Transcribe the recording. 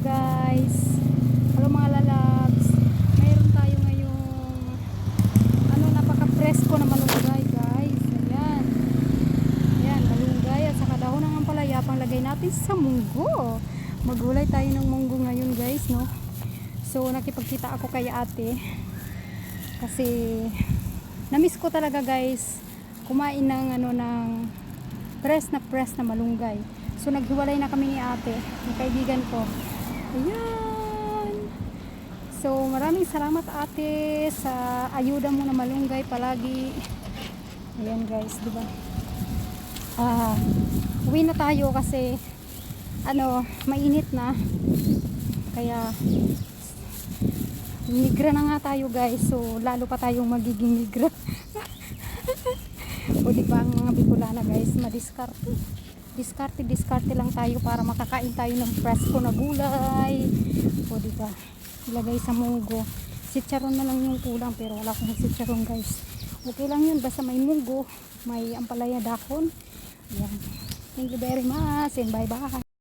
guys. Hello mga lalabs. Mayroon tayo ngayong ano napaka-presko na malunggay guys. Ayan. Ayan, malunggay at saka dahon ng ampalaya pang lagay natin sa munggo. Magulay tayo ng munggo ngayon guys, no? So nakipagkita ako kay ate kasi na-miss ko talaga guys kumain ng ano ng press na press na malunggay. So naghiwalay na kami ni ate, ng kaibigan ko. Ayan. So maraming salamat ate sa ayuda mo na malunggay palagi. Ayan guys, di ba? Ah, uwi na tayo kasi ano, mainit na. Kaya migra na nga tayo guys. So lalo pa tayong magiging migra. o di ba ang mga Bicolana guys, madiskarte. Diskarte, diskarte lang tayo para makakain tayo ng presko na gulay. O di ba? Ilagay sa munggo. Sitcharon na lang yung kulang pero wala akong sitcharon guys. Okay lang yun basta may munggo, may ampalaya dakon. Yan. Thank you very much and bye bye.